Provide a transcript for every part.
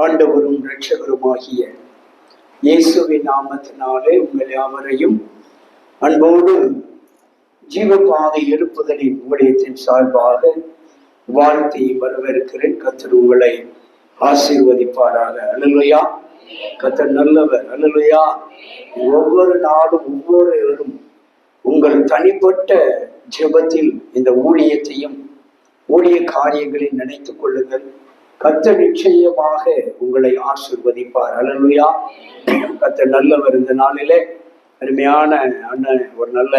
ஆண்டவரும் இரட்சகருமாகிய இயேசுவின் நாமத்தினாலே உங்கள் யாவரையும் அன்போடு ஜீவபாதை எழுப்புதலின் ஊழியத்தின் சார்பாக வாழ்த்தி வரவேற்கிறேன். கத்தர் உங்களை ஆசீர்வதிப்பாராக. அல்லலுயா. கத்தர் நல்லவர். அல்லலுயா. ஒவ்வொரு நாளும் ஒவ்வொருவரும் உங்கள் தனிப்பட்ட ஜெபத்தில் இந்த ஊழியத்தையும் ஊழிய காரியங்களை நினைத்துக் கொள்ளுங்கள். கத்த நிச்சயமாக உங்களை ஆசிர்வதிப்பார். அலலுயா கத்த நல்லவர் இந்த நாளிலே. அருமையான அண்ணன் ஒரு நல்ல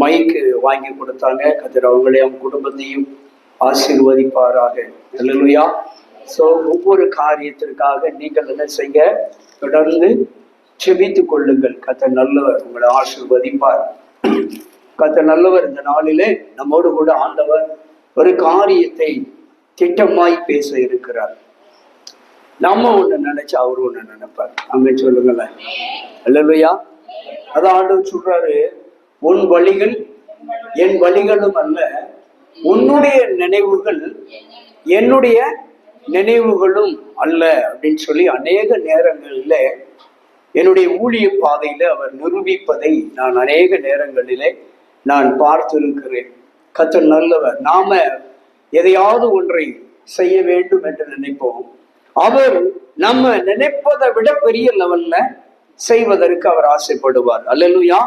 மைக்கு வாங்கி கொடுத்தாங்க. கத்தர் அவங்களையும் குடும்பத்தையும் ஆசீர்வதிப்பாராக. அலலுயா ஸோ ஒவ்வொரு காரியத்திற்காக நீங்கள் என்ன செய்ய? தொடர்ந்து செபித்து கொள்ளுங்கள். கத்த நல்லவர் உங்களை ஆசீர்வதிப்பார். கத்த நல்லவர் இந்த நாளிலே. நம்மோடு கூட ஆண்டவர் ஒரு காரியத்தை திட்டமாய் பேச இருக்கிறார். நம்ம ஒண்ணு நினைச்சு அவரு ஒண்ணு நினைப்பார். அங்க சொல்லுங்களேன். இல்லையா அதான் ஆண்டவர் சொல்றாரு உன் வழிகள் என் வழிகளும் அல்ல. உன்னுடைய நினைவுகள் என்னுடைய நினைவுகளும் அல்ல. அப்படின்னு சொல்லி அநேக நேரங்களில் என்னுடைய ஊழிய பாதையில அவர் நிரூபிப்பதை நான் அநேக நேரங்களிலே நான் பார்த்திருக்கிறேன். கத்தர் நல்லவர். நாம எதையாவது ஒன்றை செய்ய வேண்டும் என்று நினைப்போம். அவர் நம்ம நினைப்பதை விட பெரிய லெவல்ல செய்வதற்கு அவர் ஆசைப்படுவார். அல்லலுயா.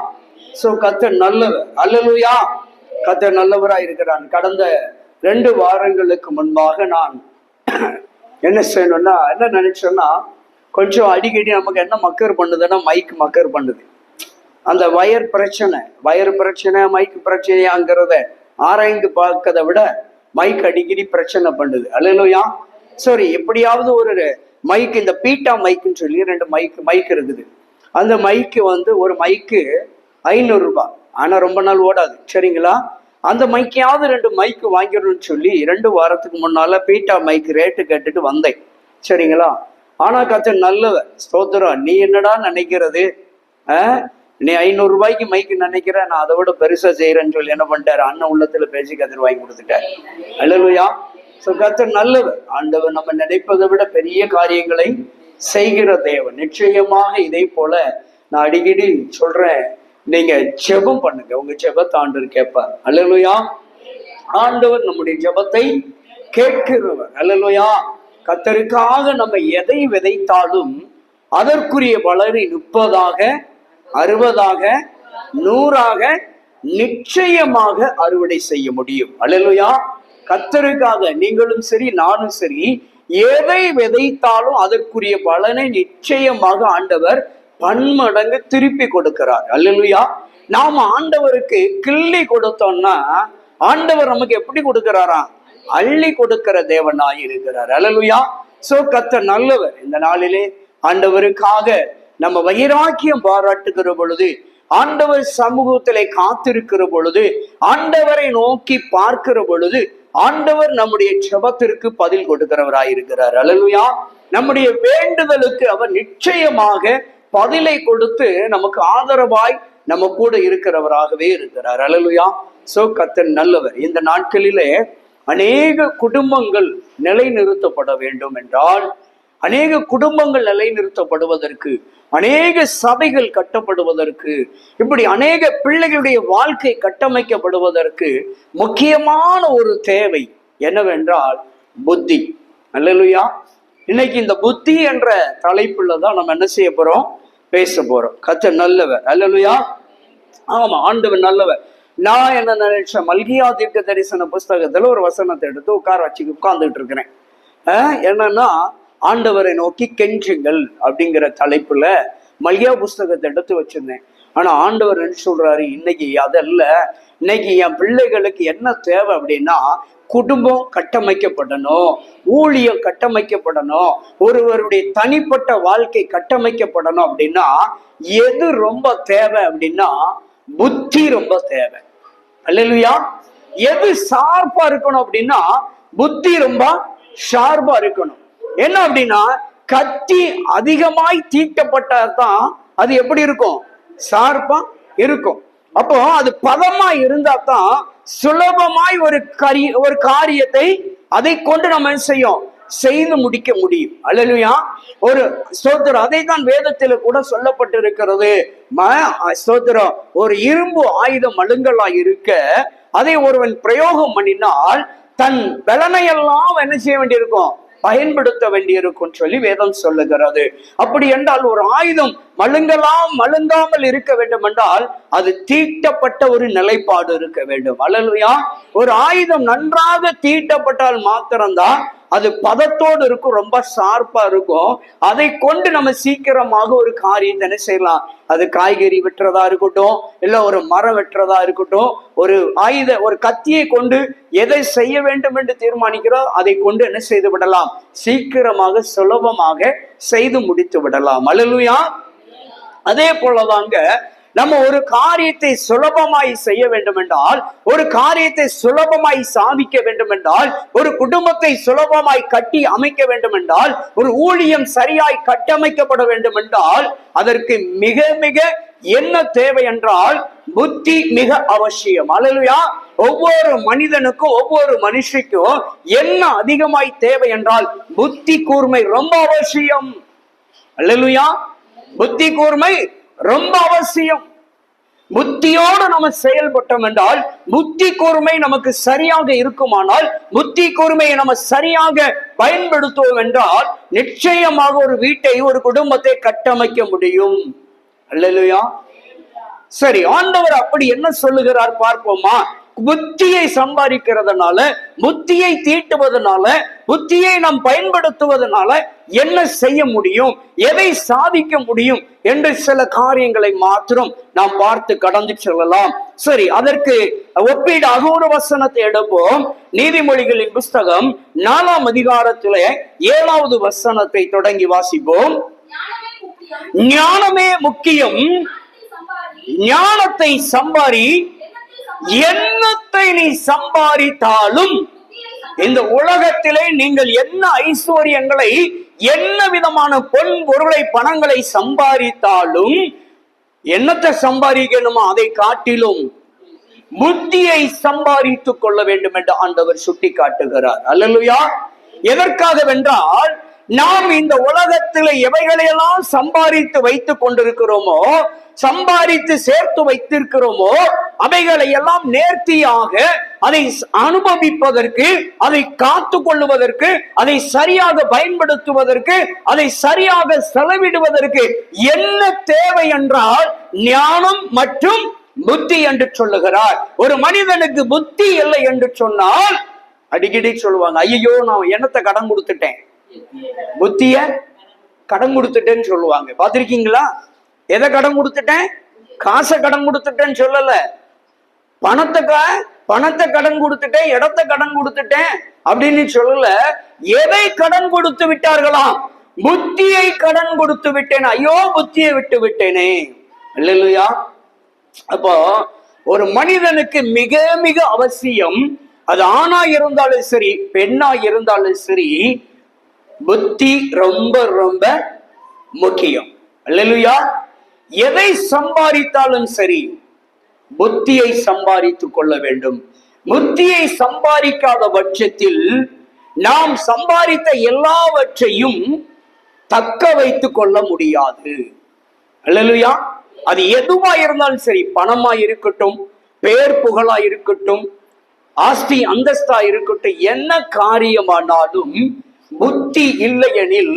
சோ கத்தர் நல்லவர். அல்லலுயா. கத்தர் நல்லவரா இருக்கிறான் கடந்த ரெண்டு வாரங்களுக்கு முன்பாக நான் என்ன செய்யணும்னா என்ன நினைச்சேன்னா கொஞ்சம் அடிக்கடி நமக்கு என்ன மக்கர் பண்ணுதுன்னா மைக் மக்கர் பண்ணுது. அந்த வயர் பிரச்சனை வயர் பிரச்சனை மைக் பிரச்சனையாங்கிறத ஆராய்ந்து பார்க்கதை விட மைக் அடிக்கடி பிரச்சனை பண்ணுது. அல்லையா சரி எப்படியாவது ஒரு மைக் இந்த பீட்டா மைக்குன்னு சொல்லி ரெண்டு மைக் மைக் இருக்குது. அந்த மைக்கு வந்து ஒரு மைக்கு ஐநூறு ஆனால் ஆனா ரொம்ப நாள் ஓடாது. சரிங்களா? அந்த மைக்கையாவது ரெண்டு மைக்கு வாங்கிடணும்னு சொல்லி ரெண்டு வாரத்துக்கு முன்னால பீட்டா மைக் ரேட்டு கேட்டுட்டு வந்தேன். சரிங்களா? ஆனா கத்த நல்லவ ஸ்தோத்திரம். நீ என்னடா நினைக்கிறது? நீ ஐநூறு ரூபாய்க்கு மைக்கு நினைக்கிற நான் அதை விட பெருசா செய்யறேன்னு சொல்லி என்ன பண்ணிட்டாரு? அண்ணன் உள்ளத்துல பேசி கதிர் வாங்கி கொடுத்துட்டாரு. அல்லலுயா சோ கத்தர் நல்லவர். ஆண்டவர் நம்ம நினைப்பதை விட பெரிய காரியங்களை செய்கிற தேவன். நிச்சயமாக இதே போல நான் அடிக்கடி சொல்றேன். நீங்க ஜெபம் பண்ணுங்க. உங்க ஜெபத்தை ஆண்டவர் கேட்பார். அல்லலுயா ஆண்டவர் நம்முடைய ஜெபத்தை கேட்கிறவர். அல்லலுயா கத்தருக்காக நம்ம எதை விதைத்தாலும் அதற்குரிய வளரி நிற்பதாக அறுபதாக நூறாக நிச்சயமாக அறுவடை செய்ய முடியும். அழலுயா கத்தருக்காக நீங்களும் சரி நானும் சரி எதை விதைத்தாலும் அதற்குரிய பலனை நிச்சயமாக ஆண்டவர் பன்மடங்கு திருப்பி கொடுக்கிறார். அல்லலுயா. நாம ஆண்டவருக்கு கிள்ளி கொடுத்தோம்னா ஆண்டவர் நமக்கு எப்படி கொடுக்கிறாரா? அள்ளி கொடுக்கிற தேவனாய் இருக்கிறார். அழலுயா சோ கத்த நல்லவர். இந்த நாளிலே ஆண்டவருக்காக நம்ம வைராக்கியம் பாராட்டுகிற பொழுது ஆண்டவர் சமூகத்திலே காத்திருக்கிற பொழுது ஆண்டவரை நோக்கி பார்க்கிற பொழுது ஆண்டவர் நம்முடைய செபத்திற்கு பதில் கொடுக்கிறவராயிருக்கிறார். இருக்கிறார் நம்முடைய வேண்டுதலுக்கு அவர் நிச்சயமாக பதிலை கொடுத்து நமக்கு ஆதரவாய் நம்ம கூட இருக்கிறவராகவே இருக்கிறார். அழலுயா சோ கத்தன் நல்லவர். இந்த நாட்களிலே அநேக குடும்பங்கள் நிலைநிறுத்தப்பட வேண்டும் என்றால் அநேக குடும்பங்கள் நிலைநிறுத்தப்படுவதற்கு அநேக சபைகள் கட்டப்படுவதற்கு இப்படி அநேக பிள்ளைகளுடைய வாழ்க்கை கட்டமைக்கப்படுவதற்கு முக்கியமான ஒரு தேவை என்னவென்றால் புத்தி. அல்லலுயா. இன்னைக்கு இந்த புத்தி என்ற தலைப்புல தான் நம்ம என்ன செய்ய போறோம்? பேச போறோம். கத்த நல்லவர். அல்லலுயா. ஆமா ஆண்டவன் நல்லவர். நான் என்ன நினைச்சேன்? மல்கியா தீர்க்க தரிசன புஸ்தகத்துல ஒரு வசனத்தை எடுத்து உட்கார வச்சு உட்கார்ந்துட்டு இருக்கிறேன். என்னன்னா ஆண்டவரை நோக்கி கெஞ்சுங்கள் அப்படிங்கிற தலைப்புல மல்யா புஸ்தகத்தை எடுத்து வச்சிருந்தேன். ஆனா ஆண்டவர் என்ன சொல்றாரு? இன்னைக்கு அதல்ல. இன்னைக்கு என் பிள்ளைகளுக்கு என்ன தேவை அப்படின்னா குடும்பம் கட்டமைக்கப்படணும் ஊழியம் கட்டமைக்கப்படணும் ஒருவருடைய தனிப்பட்ட வாழ்க்கை கட்டமைக்கப்படணும் அப்படின்னா எது ரொம்ப தேவை அப்படின்னா புத்தி ரொம்ப தேவை. அல்லையா எது ஷார்ப்பா இருக்கணும் அப்படின்னா புத்தி ரொம்ப ஷார்ப்பா இருக்கணும். என்ன அப்படின்னா கத்தி அதிகமாய் தீட்டப்பட்டாதான் அது எப்படி இருக்கும்? சார்பா இருக்கும். அப்போ அது பதமா இருந்தா தான் சுலபமாய் ஒரு கரி ஒரு காரியத்தை அதை கொண்டு நம்ம என்ன செய்யும்? செய்து முடிக்க முடியும். அல்லையா ஒரு ஸ்தோத்திரம். அதை தான் வேதத்தில் கூட சொல்லப்பட்டிருக்கிறது. ம- ஸ்தோத்திரம். ஒரு இரும்பு ஆயுதம் அழுங்கலா இருக்க அதை ஒருவன் பிரயோகம் பண்ணினால் தன் பலனையெல்லாம் என்ன செய்ய வேண்டியிருக்கும்? பயன்படுத்த வேண்டியிருக்கும் சொல்லி வேதம் சொல்லுகிறது. அப்படி என்றால் ஒரு ஆயுதம் மழுங்கலாம் மழுங்காமல் இருக்க வேண்டும் என்றால் அது தீட்டப்பட்ட ஒரு நிலைப்பாடு இருக்க வேண்டும். அழலுயா ஒரு ஆயுதம் நன்றாக தீட்டப்பட்டால் மாத்திரம்தான் அது பதத்தோடு இருக்கும் ரொம்ப ஷார்ப்பா இருக்கும். அதை கொண்டு நம்ம சீக்கிரமாக ஒரு காரியத்தை என்ன செய்யலாம்? அது காய்கறி வெட்டுறதா இருக்கட்டும் இல்ல ஒரு மரம் வெட்டுறதா இருக்கட்டும் ஒரு ஆயுத ஒரு கத்தியை கொண்டு எதை செய்ய வேண்டும் என்று தீர்மானிக்கிறோம் அதை கொண்டு என்ன செய்து விடலாம்? சீக்கிரமாக சுலபமாக செய்து முடித்து விடலாம். அழலுயா அதே போலதாங்க நம்ம ஒரு காரியத்தை சுலபமாய் செய்ய வேண்டும் என்றால் ஒரு காரியத்தை சுலபமாய் சாதிக்க வேண்டும் என்றால் ஒரு குடும்பத்தை சுலபமாய் கட்டி அமைக்க வேண்டும் என்றால் ஒரு ஊழியம் சரியாய் கட்டமைக்கப்பட வேண்டும் என்றால் அதற்கு மிக மிக என்ன தேவை என்றால் புத்தி மிக அவசியம். அல்லையா ஒவ்வொரு மனிதனுக்கும் ஒவ்வொரு மனுஷிக்கும் என்ன அதிகமாய் தேவை என்றால் புத்தி கூர்மை ரொம்ப அவசியம். அல்லலுயா. புத்தி கூர்மை ரொம்ப அவசியம். புத்தியோடு நம்ம செயல்பட்டோம் என்றால் புத்தி கூர்மை நமக்கு சரியாக இருக்குமானால் புத்தி கூர்மையை நம்ம சரியாக பயன்படுத்துவோம் என்றால் நிச்சயமாக ஒரு வீட்டை ஒரு குடும்பத்தை கட்டமைக்க முடியும். அல்லேலூயா. சரி ஆண்டவர் அப்படி என்ன சொல்லுகிறார் பார்ப்போமா? புத்தியை சம்பாதிக்கிறதுனால புத்தியை தீட்டுவதனால புத்தியை நாம் பயன்படுத்துவதனால என்ன செய்ய முடியும்? எதை சாதிக்க முடியும்? என்று சில காரியங்களை மாத்திரம் நாம் பார்த்து கடந்து செல்லலாம். சரி அதற்கு ஒப்பீடாக ஒரு வசனத்தை எடுப்போம். நீதிமொழிகளின் புஸ்தகம் நாலாம் அதிகாரத்திலே ஏழாவது வசனத்தை தொடங்கி வாசிப்போம். ஞானமே முக்கியம். ஞானத்தை சம்பாதி சம்பாரி எண்ணத்தை நீ சம்பாதித்தாலும் இந்த உலகத்திலே நீங்கள் என்ன ஐஸ்வர்யங்களை என்ன விதமான பொன் பொருளை பணங்களை சம்பாதித்தாலும் என்னத்தை சம்பாதிக்கணுமோ அதை காட்டிலும் புத்தியை சம்பாதித்துக் கொள்ள வேண்டும் என்று ஆண்டவர் சுட்டி காட்டுகிறார் அல்லலுயா. எதற்காக வென்றால் நாம் இந்த உலகத்தில் எவைகளையெல்லாம் சம்பாதித்து வைத்துக் கொண்டிருக்கிறோமோ சம்பாதித்து சேர்த்து வைத்திருக்கிறோமோ அவைகளை எல்லாம் நேர்த்தியாக அதை அனுபவிப்பதற்கு அதை காத்து கொள்ளுவதற்கு அதை சரியாக பயன்படுத்துவதற்கு அதை சரியாக செலவிடுவதற்கு என்ன தேவை என்றால் ஞானம் மற்றும் புத்தி என்று சொல்லுகிறார். ஒரு மனிதனுக்கு புத்தி இல்லை என்று சொன்னால் அடிக்கடி சொல்லுவாங்க ஐயோ நான் என்னத்தை கடன் கொடுத்துட்டேன்? புத்திய கடன் கொடுத்துட்டேன்னு சொல்லுவாங்க. பார்த்திருக்கீங்களா? எதை கடன் கொடுத்துட்டேன்? காசை கடன் கொடுத்துட்டேன்னு சொல்லல. பணத்தை பணத்தை கடன் கொடுத்துட்டேன் இடத்தை கடன் கொடுத்துட்டேன் அப்படின்னு சொல்லல. எதை கடன் கொடுத்து விட்டார்களாம் புத்தியை கடன் கொடுத்து விட்டேன். ஐயோ புத்தியை விட்டு விட்டேனே. இல்லையா அப்போ ஒரு மனிதனுக்கு மிக மிக அவசியம் அது ஆணா இருந்தாலும் சரி பெண்ணா இருந்தாலும் சரி புத்தி ரொம்ப ரொம்ப முக்கியம். இல்லையா எதை சம்பாதித்தாலும் சரி புத்தியை சம்பாதித்துக் கொள்ள வேண்டும். புத்தியை சம்பாதிக்காத பட்சத்தில் நாம் சம்பாதித்த எல்லாவற்றையும் தக்க வைத்துக் கொள்ள முடியாது. அல்லேலூயா. அது எதுவா இருந்தாலும் சரி பணமா இருக்கட்டும் பேர் புகழா இருக்கட்டும் ஆஸ்தி அந்தஸ்தா இருக்கட்டும் என்ன காரியமானாலும் புத்தி இல்லையெனில்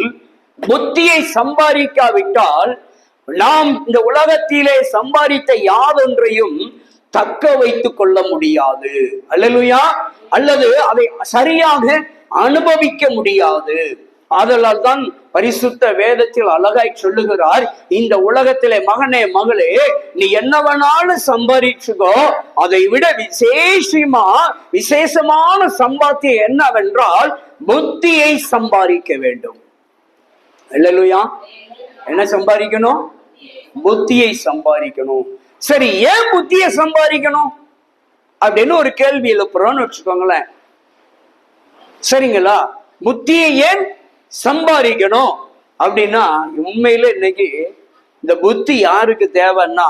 புத்தியை சம்பாதிக்காவிட்டால் நாம் இந்த உலகத்திலே சம்பாதித்த யாதொன்றையும் தக்க வைத்துக் கொள்ள முடியாது. அல்லலுயா. அல்லது அதை சரியாக அனுபவிக்க முடியாது. ஆதலால் தான் பரிசுத்த வேதத்தில் அழகாய் சொல்லுகிறார் இந்த உலகத்திலே மகனே மகளே நீ என்ன வேணாலும் சம்பாதிச்சுக்கோ அதை விட விசேஷமா விசேஷமான சம்பாத்தியம் என்னவென்றால் புத்தியை சம்பாதிக்க வேண்டும். இல்லையா என்ன சம்பாதிக்கணும்? புத்தியை சம்பாதிக்கணும். சரி ஏன் புத்தியை சம்பாதிக்கணும்? அப்படின்னு ஒரு கேள்வி எழுப்புறோம்னு வச்சுக்கோங்களேன். சரிங்களா? புத்தியை ஏன் சம்பாதிக்கணும்? அப்படின்னா உண்மையில இன்னைக்கு இந்த புத்தி யாருக்கு தேவைன்னா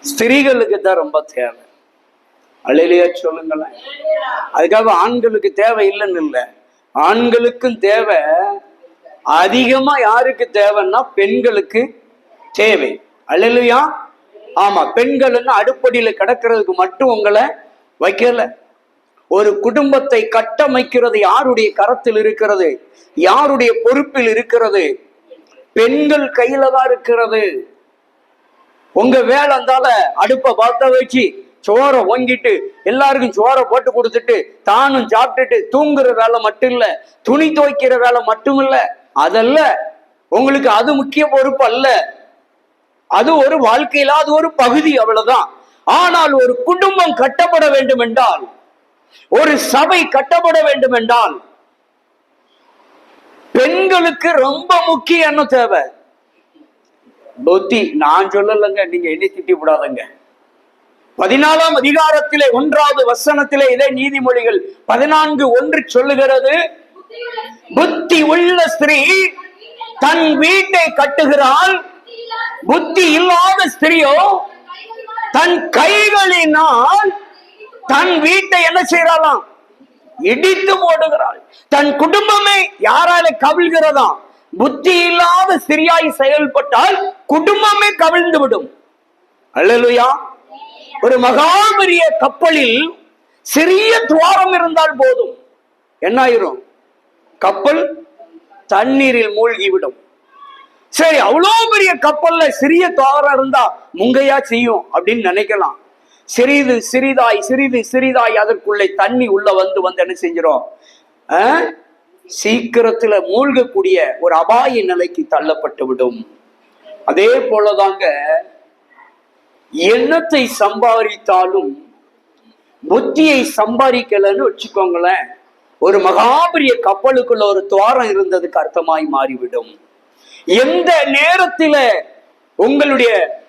ஸ்திரீகளுக்கு தான் ரொம்ப தேவை. அழிலையா சொல்லுங்களேன். அதுக்காக ஆண்களுக்கு தேவை இல்லைன்னு இல்லை. ஆண்களுக்கும் தேவை அதிகமா யாருக்கு தேவைன்னா பெண்களுக்கு தேவை. அல்லையா ஆமா பெண்கள்னு அடுப்படியில கிடக்கிறதுக்கு மட்டும் உங்களை வைக்கல. ஒரு குடும்பத்தை கட்டமைக்கிறது யாருடைய கரத்தில் இருக்கிறது? யாருடைய பொறுப்பில் இருக்கிறது? பெண்கள் கையில தான் இருக்கிறது. உங்க வேலை இருந்தால அடுப்பை பார்த்த வச்சு சோறை ஒங்கிட்டு எல்லாருக்கும் சோறை போட்டு கொடுத்துட்டு தானும் சாப்பிட்டுட்டு தூங்குற வேலை மட்டும் இல்லை துணி துவைக்கிற வேலை மட்டும் இல்லை. அதல்ல உங்களுக்கு அது முக்கிய பொறுப்பு அல்ல. அது ஒரு வாழ்க்கையில அது ஒரு பகுதி அவ்வளவுதான். ஆனால் ஒரு குடும்பம் கட்டப்பட வேண்டும் என்றால் ஒரு சபை கட்டப்பட வேண்டும் என்றால் பெண்களுக்கு ரொம்ப முக்கிய என்ன தேவை. புத்தி நான் சொல்லலைங்க நீங்க என்னை திட்டி விடாதங்க பதினாலாம் அதிகாரத்திலே ஒன்றாவது வசனத்திலே இதே நீதிமொழிகள் பதினான்கு ஒன்று சொல்லுகிறது. புத்தி உள்ள ஸ்திரீ தன் வீட்டை கட்டுகிறாள். புத்தி இல்லாத ஸ்திரீயோ தன் கைகளினால் தன் வீட்டை என்ன செய்யறாளாம் இடித்து போடுகிறாள். தன் குடும்பமே யாரால கவிழ்கிறதா? புத்தி இல்லாத ஸ்திரியாய் செயல்பட்டால் குடும்பமே கவிழ்ந்து விடும். அல்லலுயா. ஒரு மகாபெரிய கப்பலில் சிறிய துவாரம் இருந்தால் போதும். என்ன ஆயிரும் கப்பல் தண்ணீரில் மூழ்கிவிடும். சரி அவ்வளோ பெரிய கப்பல்ல சிறிய தோரம் இருந்தா முங்கையா செய்யும் அப்படின்னு நினைக்கலாம். சிறிது சிறிதாய் சிறிது சிறிதாய் அதற்குள்ளே தண்ணி உள்ள வந்து வந்து என்ன செஞ்சிடும் சீக்கிரத்துல மூழ்கக்கூடிய ஒரு அபாய நிலைக்கு தள்ளப்பட்டு விடும். அதே போலதாங்க எண்ணத்தை சம்பாதித்தாலும் புத்தியை சம்பாதிக்கலன்னு வச்சுக்கோங்களேன். ஒரு மகாபெரிய கப்பலுக்குள்ள ஒரு துவாரம் இருந்ததுக்கு அர்த்தமாய் மாறிவிடும். எந்த நேரத்தில உங்களுடைய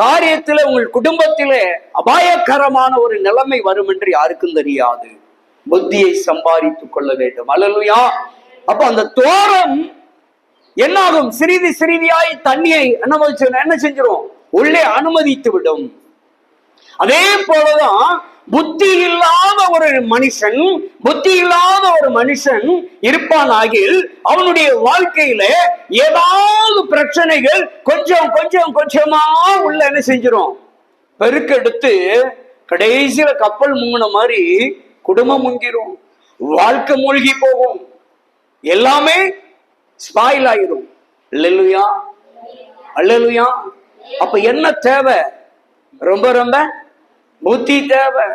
காரியத்தில உங்கள் குடும்பத்தில அபாயகரமான ஒரு நிலைமை வரும் என்று யாருக்கும் தெரியாது. புத்தியை சம்பாதித்துக் கொள்ள வேண்டும். அல்லலுயா. அப்ப அந்த தோரம் என்னாகும்? சிறிது சிறிதியாய் தண்ணியை அனுமதிச்சு என்ன செஞ்சிடும் உள்ளே அனுமதித்து விடும் அதே போலதான் புத்தி இல்லாத ஒரு மனுஷன் புத்தி இல்லாத ஒரு மனுஷன் இருப்பானாகில் அவனுடைய வாழ்க்கையில ஏதாவது பிரச்சனைகள் கொஞ்சம் கொஞ்சம் கொஞ்சமா உள்ள என்ன செஞ்சிடும் பெருக்கெடுத்து கடைசியில கப்பல் முங்கின மாதிரி குடும்பம் முங்கிரும் வாழ்க்கை மூழ்கி போகும். எல்லாமே ஸ்பாயில் ஆயிரும். அல்லலுயா அல்லலுயா. அப்ப என்ன தேவை? ரொம்ப ரொம்ப புத்தி தேவை.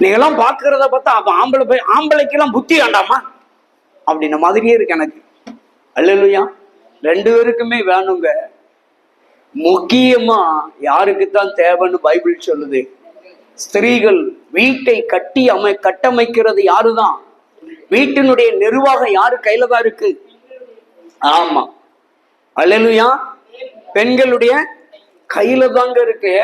நீங்கெல்லாம் பாக்குறத பார்த்தா அப்ப ஆம்பளை போய் ஆம்பளைக்கெல்லாம் புத்தி வேண்டாமா? அப்படின்ன மாதிரியே இருக்கு எனக்கு. அல்லேலூயா. ரெண்டு பேருக்குமே வேணுங்க. முக்கியமா யாருக்கு தான் தேவைன்னு பைபிள் சொல்லுது. ஸ்திரீகள் வீட்டை கட்டி அமை கட்டமைக்கிறது யாருதான்? வீட்டினுடைய நிர்வாகம் யாரு கையில தான் இருக்கு? ஆமா. அல்லேலூயா. பெண்களுடைய கையில தாங்க இருக்கு.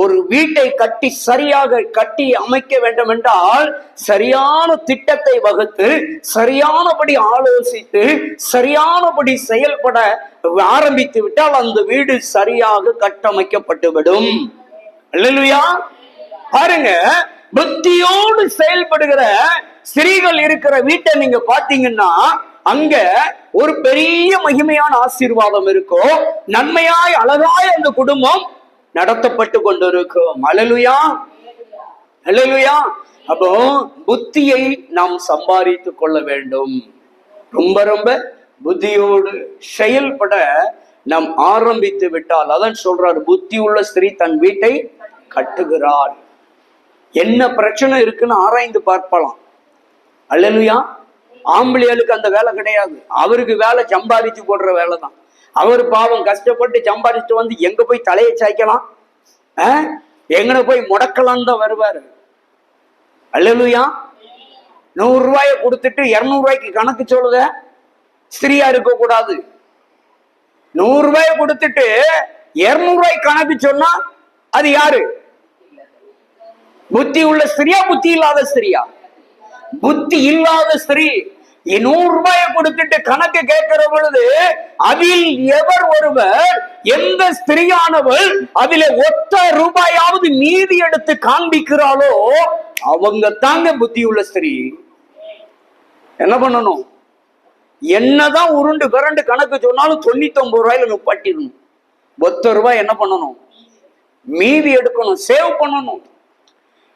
ஒரு வீட்டை கட்டி சரியாக கட்டி அமைக்க வேண்டும் என்றால் சரியான திட்டத்தை வகுத்து சரியானபடி ஆலோசித்து சரியானபடி செயல்பட ஆரம்பித்து விட்டால் அந்த வீடு சரியாக கட்டமைக்கப்பட்டுவிடும். இல்லையா பாருங்க புத்தியோடு செயல்படுகிற ஸ்திரீகள் இருக்கிற வீட்டை நீங்க பாத்தீங்கன்னா அங்க ஒரு பெரிய மகிமையான ஆசீர்வாதம் இருக்கும் நன்மையாய் அழகாய் அந்த குடும்பம் நடத்தப்பட்டு கொண்டிருக்கும். அலலுயா அலலுயா அப்போ புத்தியை நாம் சம்பாதித்து கொள்ள வேண்டும். ரொம்ப ரொம்ப புத்தியோடு செயல்பட நாம் ஆரம்பித்து விட்டால் அதான் சொல்றாரு புத்தி உள்ள ஸ்திரீ தன் வீட்டை கட்டுகிறாள். என்ன பிரச்சனை இருக்குன்னு ஆராய்ந்து பார்ப்பலாம். அல்லலுயா ஆம்பளையாளுக்கு அந்த வேலை கிடையாது. அவருக்கு வேலை சம்பாதிச்சு போடுற வேலை தான் அவர் பாவம் கஷ்டப்பட்டு சம்பாதிச்சுட்டு வந்து எங்க போய் தலையை சாய்க்கலாம்? எங்கன போய் முடக்கலாம் தான் வருவாரு. அல்லலுயா? நூறு ரூபாய கொடுத்துட்டு இருநூறு ரூபாய்க்கு கணக்கு சொல்லுத? ஸ்திரியா இருக்க கூடாது நூறு ரூபாய கொடுத்துட்டு இருநூறு ரூபாய்க்கு கணக்கு சொன்னா அது யாரு? புத்தி உள்ள ஸ்திரியா? புத்தி இல்லாத ஸ்திரியா? புத்தி இல்லாத ஸ்திரீ. நூறு ரூபாயை கொடுத்துட்டு கணக்கு கேட்கிற பொழுது அதில் எவர் ஒருவர் எந்த ஸ்திரியானவள் அதில ஒத்த ரூபாயாவது மீதி எடுத்து காண்பிக்கிறாளோ அவங்க தாங்க புத்தி உள்ள ஸ்திரீ. என்ன பண்ணணும்? என்னதான் உருண்டு கரண்டு கணக்கு சொன்னாலும் தொண்ணூத்தி ஒன்பது ரூபாயில நிப்பாட்டிடணும் ஒத்த ரூபாய் என்ன பண்ணணும்? மீதி எடுக்கணும் சேவ் பண்ணணும்.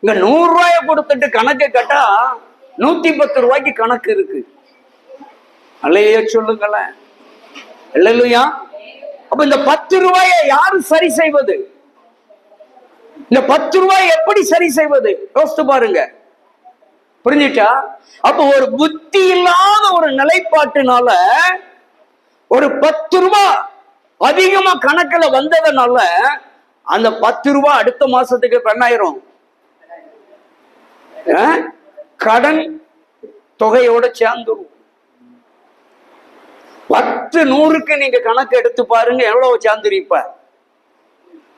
இங்க நூறு ரூபாய கொடுத்துட்டு கணக்கை கேட்டா நூத்தி பத்து ரூபாய்க்கு கணக்கு இருக்கு. அல்லையா சொல்லுங்களேன். இல்லையா அப்ப இந்த பத்து ரூபாயை யாரு சரி செய்வது? இந்த பத்து ரூபாயை எப்படி சரி செய்வது? யோசித்து பாருங்க. புரிஞ்சுச்சா அப்ப ஒரு புத்தி இல்லாத ஒரு நிலைப்பாட்டுனால ஒரு பத்து ரூபாய் அதிகமா கணக்குல வந்ததுனால அந்த பத்து ரூபாய் அடுத்த மாசத்துக்கு பெண்ணாயிரும். கடன் தொகையோட சேர்ந்துரும். பத்து நூறுக்கு நீங்க கணக்கு எடுத்து பாருங்க எவ்வளவு சேர்ந்துருப்ப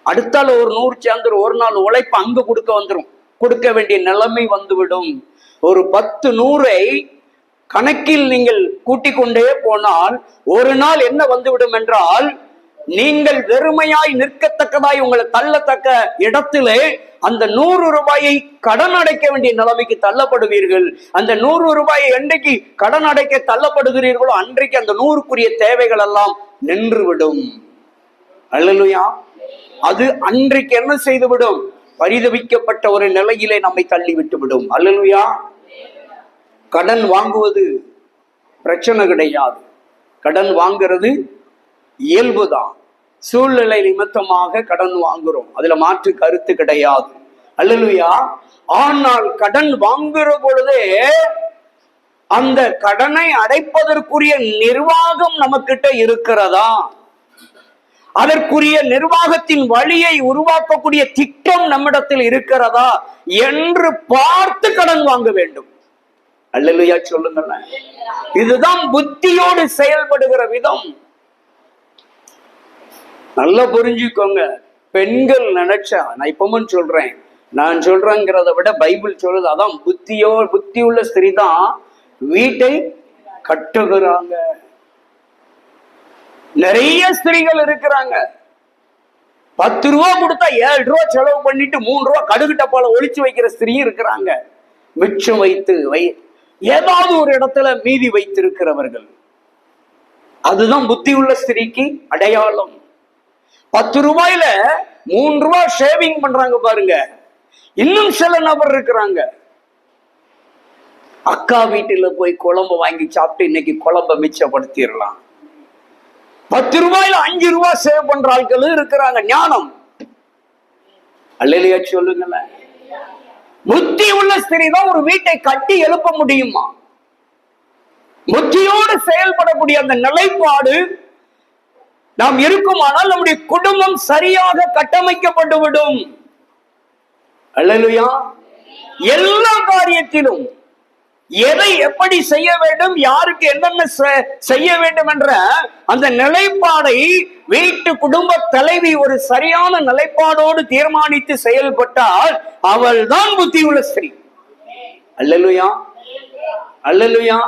அடுத்தால ஒரு நூறு சேர்ந்துரும் ஒரு நாள் உழைப்பு அங்க கொடுக்க வந்துடும் கொடுக்க வேண்டிய நிலைமை வந்துவிடும். ஒரு பத்து நூறை கணக்கில் நீங்கள் கூட்டிக் கொண்டே போனால் ஒரு நாள் என்ன வந்துவிடும் என்றால் நீங்கள் வெறுமையாய் நிற்கத்தக்கதாய் உங்களை தள்ளத்தக்க இடத்திலே அந்த நூறு ரூபாயை கடன் அடைக்க வேண்டிய நிலைமைக்கு தள்ளப்படுவீர்கள். அந்த நூறு ரூபாயை என்றைக்கு கடன் அடைக்க தள்ளப்படுகிறீர்களோ அன்றைக்கு அந்த நூறுக்குரிய தேவைகள் எல்லாம் நின்றுவிடும். அல்லலுயா. அது அன்றைக்கு என்ன செய்துவிடும்? பரிதவிக்கப்பட்ட ஒரு நிலையிலே நம்மை தள்ளி விட்டுவிடும் அல்லலுயா. கடன் வாங்குவது பிரச்சனை கிடையாது. கடன் வாங்குறது இயல்புதான். சூழ்நிலை நிமித்தமாக கடன் வாங்குறோம். அதுல மாற்று கருத்து கிடையாது. அல்லலுயா. ஆனால் கடன் வாங்குற பொழுதே அந்த கடனை அடைப்பதற்குரிய நிர்வாகம் நமக்கிட்ட இருக்கிறதா? அதற்குரிய நிர்வாகத்தின் வழியை உருவாக்கக்கூடிய திட்டம் நம்மிடத்தில் இருக்கிறதா? என்று பார்த்து கடன் வாங்க வேண்டும். அல்லலுயா சொல்லுங்களேன். இதுதான் புத்தியோடு செயல்படுகிற விதம். நல்லா புரிஞ்சுக்கோங்க. பெண்கள் நினைச்சா நான் இப்பவும் சொல்றேன் நான் சொல்றேங்கிறத விட பைபிள் சொல்லுது அதான் புத்தியோ புத்தி உள்ள ஸ்திரீ தான் வீட்டை கட்டுகிறாங்க. நிறைய ஸ்திரீகள் இருக்கிறாங்க. பத்து ரூபா கொடுத்தா ஏழு ரூபா செலவு பண்ணிட்டு மூணு ரூபா கடுகு டப்பால ஒழிச்சு வைக்கிற ஸ்திரீயும் இருக்கிறாங்க. மிச்சம் வைத்து வை ஏதாவது ஒரு இடத்துல மீதி வைத்திருக்கிறவர்கள். அதுதான் புத்தி உள்ள ஸ்திரீக்கு அடையாளம். பத்து ரூபாயில மூணு ரூபாய் ஷேவிங் பண்றாங்க பாருங்க. இன்னும் சில நபர் இருக்கிறாங்க. அக்கா வீட்டுல போய் குழம்பு வாங்கி சாப்பிட்டு இன்னைக்கு குழம்ப மிச்சப்படுத்திடலாம். பத்து ரூபாயில அஞ்சு ரூபாய் சேவ் பண்ற ஆட்களும் இருக்கிறாங்க. ஞானம். அல்லையா சொல்லுங்களேன். புத்தி உள்ள ஸ்திரீ தான் ஒரு வீட்டை கட்டி எழுப்ப முடியுமா? புத்தியோடு செயல்படக்கூடிய அந்த நிலைப்பாடு நாம் இருக்குமானால் நம்முடைய குடும்பம் சரியாக கட்டமைக்கப்பட்டுவிடும். விடும் எல்லா காரியத்திலும் எதை எப்படி செய்ய வேண்டும் யாருக்கு என்னென்ன செ- செய்ய வேண்டும் என்ற அந்த நிலைப்பாடை வீட்டு குடும்ப தலைவி ஒரு சரியான நிலைப்பாடோடு தீர்மானித்து செயல்பட்டால் அவள் தான் புத்தியுள்ள ஸ்திரீ. அல்லலுயா. அல்லலுயா.